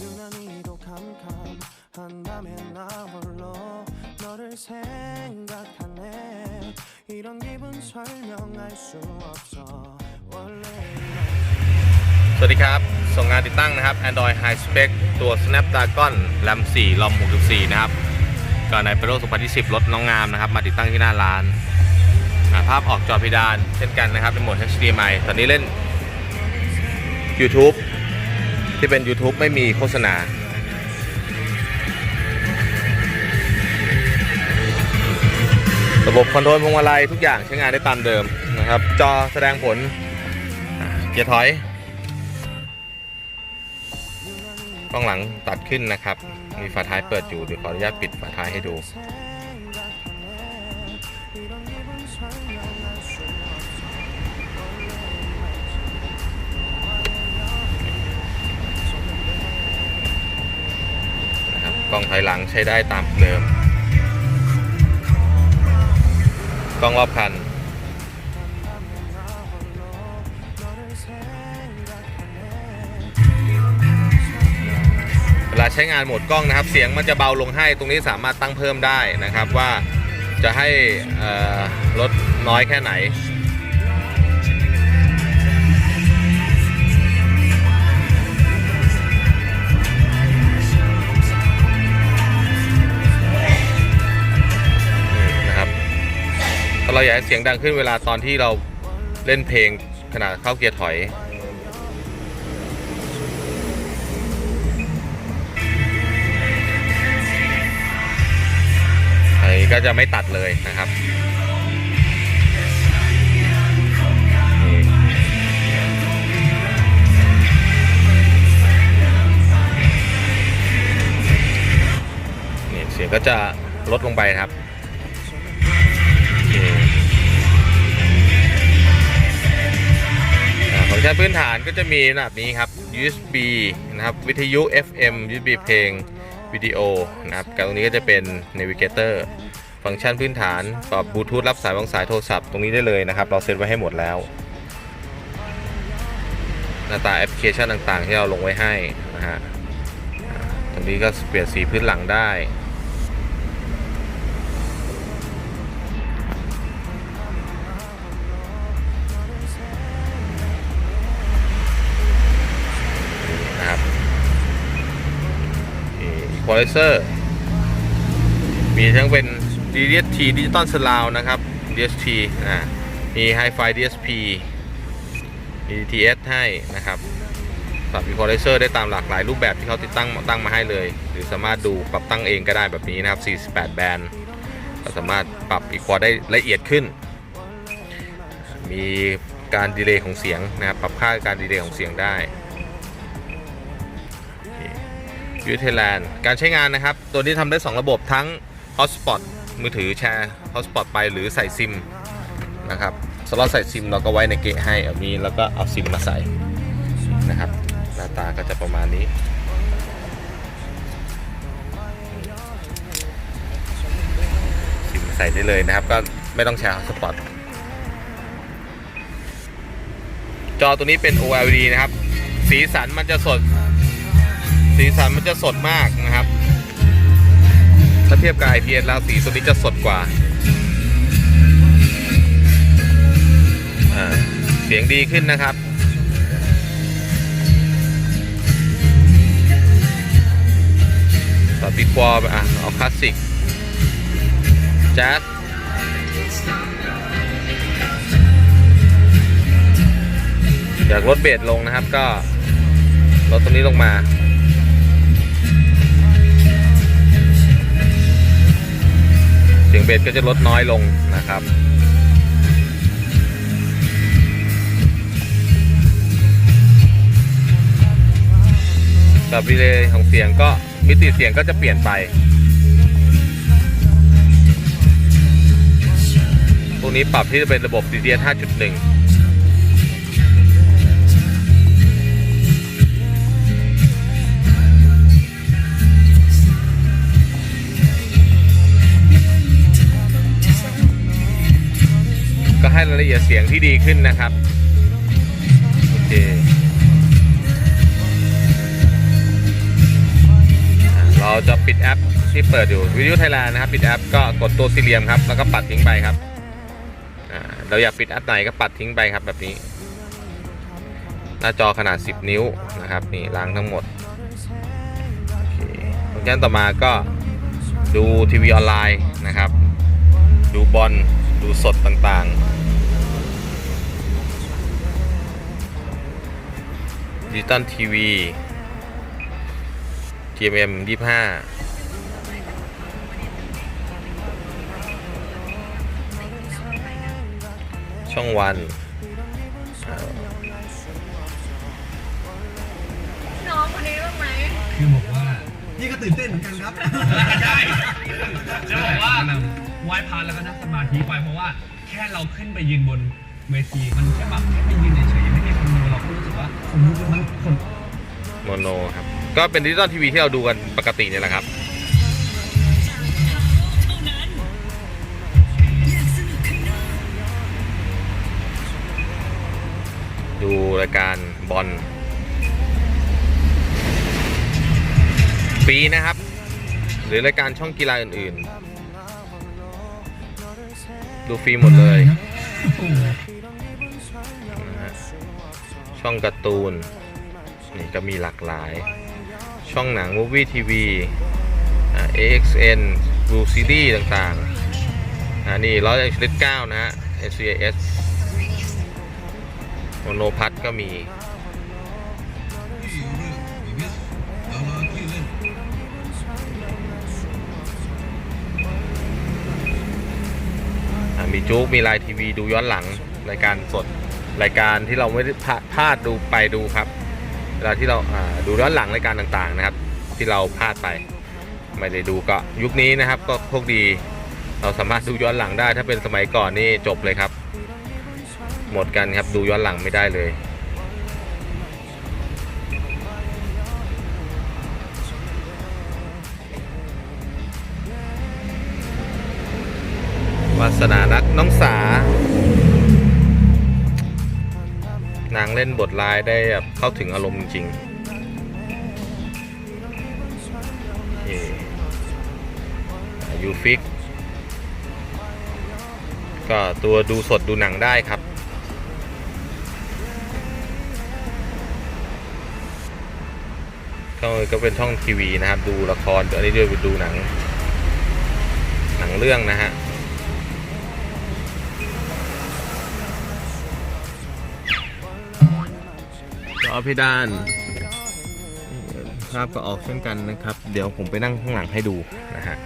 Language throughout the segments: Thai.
유난히도 캄캄한 밤에 나 홀로 너를 생각하네 이런 기분 설명할 수 없어 원래 สวัสดีครับ ส่งงานติดตั้งนะครับ Android High Spec ตัว Snapdragon RAM 4 ROM 64 นะครับก็ในปี2020 รถน้องงามนะครับ มาติดตั้งที่หน้าร้านอ่าภาพออกจอเพดานเช่นกันนะครับในโหมด HDMI ตอนนี้เล่น YouTube ที่เป็น YouTube ไม่มีโฆษณา ระบบคอนโทรลพวงมาลัยทุกอย่างใช้งานได้ตามเดิมนะครับ จอแสดงผลเกียร์ถอยกล้องหลังตัดขึ้นนะครับ มีฝาท้ายเปิดอยู่เดี๋ยวขออนุญาตปิดฝาท้ายให้ดู ล้องถอยหลังใช้ได้ตามเดิม กล้องรอบคัน เวลาใช้งานโหมดกล้องนะครับ เสียงมันจะเบาลงให้ตรงนี้สามารถตั้งเพิ่มได้นะครับว่าจะให้ลดน้อยแค่ไหน เราอยากให้เสียงดังขึ้นเวลาตอนที่เราเล่นเพลงขณะเข้าเกียร์ถอยอันนี้ก็จะไม่ตัดเลยนะครับนี่เสียงก็จะลดลงไปครับ อ่าฟังก์ชันพื้นฐานก็จะมีแบบนี้ครับ USB นะครับ วิทยุ FM USB เพลง วิดีโอนะครับกับตรงนี้ก็จะเป็น Navigator ฟังก์ชันพื้นฐานปรับบลูทูธรับสายวางสายโทรศัพท์ตรงนี้ได้เลยนะครับ เราเซตไว้ให้หมดแล้ว หน้าตาแอปพลิเคชันต่างๆ ที่เราลงไว้ให้นะฮะตรงนี้ก็เปลี่ยนสีพื้นหลังได้ ลเซอร์ มีทั้งเป็น DST Digital Surround นะครับ DST อ่ามี Hi-Fi DSP มี DTS ให้นะครับปรับ Equalizer ได้ตามหลากหลายรูปแบบที่เขาติดตั้งตั้งมาให้เลย หรือสามารถดูปรับตั้งเองก็ได้แบบนี้นะครับ 48 แบนด์ก็สามารถปรับ Equal ได้ละเอียดขึ้น มีการดีเลย์ของเสียงนะครับ ปรับค่าการดีเลย์ของเสียงได้ ยูเทแลนด์การใช้งานนะครับ ตัวนี้ทำได้ 2 ระบบทั้ง Hotspot มือถือแชร์ Hotspot ไปหรือใส่ซิมนะครับสำหรับใส่ซิมเราก็ไว้ในเกะให้เอามีแล้วก็เอาซิมมาใส่นะครับ หน้าตาก็จะประมาณนี้ซิมใส่ได้เลยนะครับ ก็ไม่ต้องแชร์ Hotspot จอตัวนี้เป็น OLED นะครับ สีสันมันจะสด สีสันมันจะสดมากนะครับ ถ้าเทียบกับ IPS แล้วสีตัวนี้จะสดกว่าอ่าเสียงดีขึ้นนะครับต่อปีควออะเอาคลาสสิกแจ๊สอยากลดเบสลงนะครับก็ลดตรงนี้ลงมา เสียงเบสก็จะลดน้อยลงนะครับ กับดีเลย์ของเสียงก็มิติเสียงก็จะเปลี่ยนไปตรงนี้ปรับที่จะเป็นระบบ DTS 5.1 ให้รายละเอียดเสียงที่ดีขึ้นนะครับ โอเคเราจะปิดแอปที่เปิดอยู่วิดีโอไทยแลนด์นะครับ ปิดแอปก็กดตัวสี่เหลี่ยมครับ แล้วก็ปัดทิ้งไปครับเราอยากปิดแอปไหนก็ปัดทิ้งไปครับแบบนี้ หน้าจอขนาด 10 นิ้วนะครับนี่ล้างทั้งหมดโอเคโปรแกรมต่อมาก็ดูทีวีออนไลน์นะครับ ดูบอลดูสดต่างๆ ดิจิตอลทีวี GMM 25 ช่องวันอ่าน้องคนนี้บ้างไหมคือบอกว่า นี่ก็ตื่นเต้นเหมือนกันครับได้จะบอกว่าไหว้พระแล้วก็นั่งสมาธิไปเพราะว่า แค่เราขึ้นไปยืนบนเวทีมันแค่แบบแค่ไปยืนเฉย โมโนครับ ก็เป็นดิจิตอลทีวีที่เราดูกันปกติเนี่ยแหละครับ ดูรายการบอลฟรีนะครับ หรือรายการช่องกีฬาอื่น ๆ ดูฟรีหมดเลย ช่องการ์ตูน นี่ก็มีหลากหลาย ช่องหนัง Movie TV อ่า AXN Blue Series ต่างๆอ่านี่ร้อยชลิดเก้านะฮะ SCAS โมโนพัทก็มีมีจุกมีไลน์ทีวีดูย้อนหลังรายการสด รายการที่เราไม่ได้พลาดดูไปดูครับเวลาที่เราดูย้อนหลังรายการต่างๆนะครับ ที่เราพลาดไปไม่ได้ดูก็ยุคนี้นะครับ ก็โชคดีเราสามารถดูย้อนหลังได้ ถ้าเป็นสมัยก่อนนี่จบเลยครับ หมดกันครับดูย้อนหลังไม่ได้เลยวาสนารักน้องสา เล่นบทร้ายได้แบบเข้าถึงอารมณ์จริงอเคยูฟิกก็ตัวดูสดดูหนังได้ครับ ก็ก็เป็นช่องทีวีนะครับ ดูละครอันนี้ด้วยดูหนัง หนังเรื่องนะฮะ อเพดานภาพก็ออกเช่นกันนะครับ เดี๋ยวผมไปนั่งข้างหลังให้ดูนะฮะ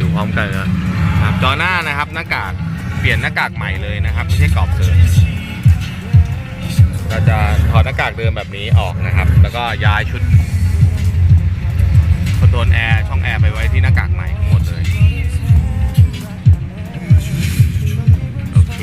ดูพร้อมกันนะครับจอหน้านะครับหน้ากากเปลี่ยนหน้ากากใหม่เลยนะครับ ไม่ใช่กรอบเกิน ก็จะถอดหน้ากากเดิมแบบนี้ออกนะครับ แล้วก็ย้ายชุดคอนโทรลแอร์ช่องแอร์ไปไว้ที่หน้ากากใหม่ทั้งหมดเลยโอเค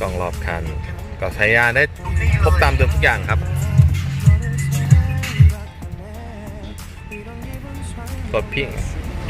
กล่องรอบคัน ก็ใช้งานได้ครบตามเดิมทุกอย่างครับ กดพิง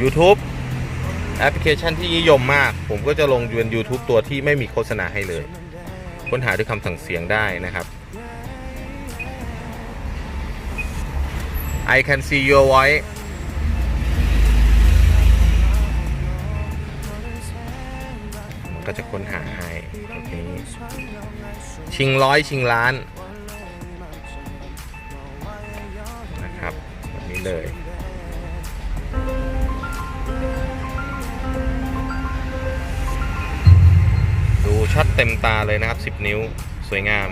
YouTube แอปพลิเคชันที่นิยมมาก ผมก็จะลงยูน YouTube ตัวที่ไม่มีโฆษณาให้เลย ค้นหาด้วยคำสั่งเสียงได้นะครับ I can see your voice มันก็จะค้นหาให้แบบนี้ชิงร้อยชิงล้าน นะครับแบบนี้เลย ช็อตเต็มตาเลยนะครับ 10 นิ้วสวยงาม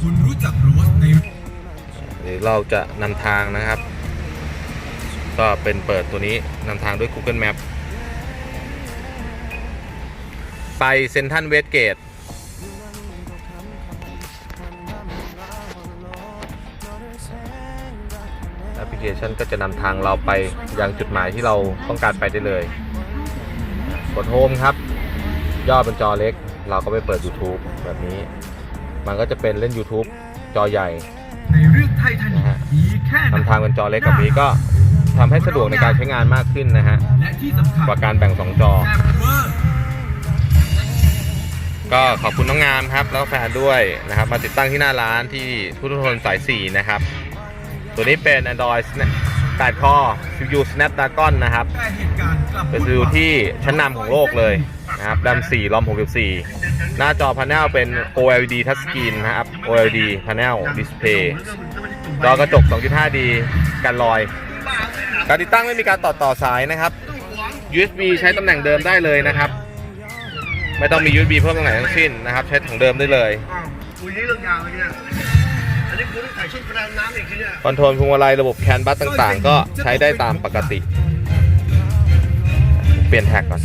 คุณรู้จักโรสในหรือเราจะนำทางนะครับ ก็เป็นเปิดตัวนี้นำทางด้วย Google Map ไปเซนทันเวสเกต พลิเคชันก็จะนำทางเราไปยังจุดหมายที่เราต้องการไปได้เลย กดโฮมครับ ย่อเป็นจอเล็ก เราก็ไปเปิด YouTube แบบนี้ มันก็จะเป็นเล่น YouTube จอใหญ่ในเรื่องไททานินะกฮะดีแค่ไหนนำทางเป็นจอเล็กแบบนี้ก็ทำให้สะดวกในการใช้งานมากขึ้นนะฮะและที่สำคัญกว่าการแบ่ง2จอแซ่บเวอร์ก็ขอบคุณน้องงามครับ แล้วก็แฟนด้วยนะครับ มาติดตั้งที่หน้าร้านที่พุทธทนสาย 4 นะครับ ตัวนี้เป็น Android 8ข้อ CPU Snapdragon นะครับแต่เหตุการณ์กลับเป็น CPU ที่ชั้นนำของโลกเลยนะครับ RAM 4 ROM 64 หน้าจอพา n e l เป็น OLED Touchscreen นะครับ OLED Panel Display จอกระจก 2.5D กันรอย การติดตั้งไม่มีการต่อต่อสายนะครับ USB ใช้ตำแหน่งเดิมได้เลยนะครับ ไม่ต้องมี USB เพิ่มตรงไหนทั้งสิ้นนะครับ ใช้ของเดิมได้เลยคุยนี่เรื่องยาวเลยเนี่ยอันนี้ คุณต้องใส่ชุดประดาน้ำอีกทีเนี่ยคอนโทรลพวงมาลัยระบบแคนบัสต่างๆ ก็ใช้ได้ตามปกติ เปลี่ยนแท็กก่อน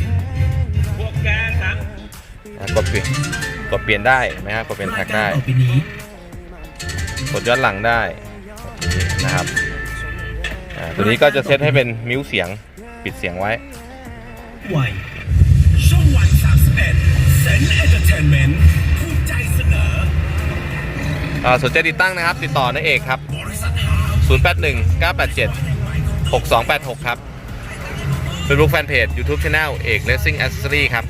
พวกแกครับอะกดเปลี่ยนกดเปลี่ยนได้ไหมฮะกดเปลี่ยนแท็กได้ต่อไปนี้กดย้อนหลังได้แบบนี้นะครับอ่าตัวนี้ก็จะเซตให้เป็นมิวเสียงปิดเสียงไว้ สนใจติดตั้งนะครับ ติดต่อนักเอกครับ 081 987 6286 ครับ Facebook Fanpage YouTube Channel เอก Racing Accessory ครับ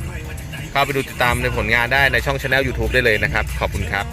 เข้าไปดูติดตามในผลงานได้ในช่อง Channel YouTube ได้เลยนะครับ ขอบคุณครับ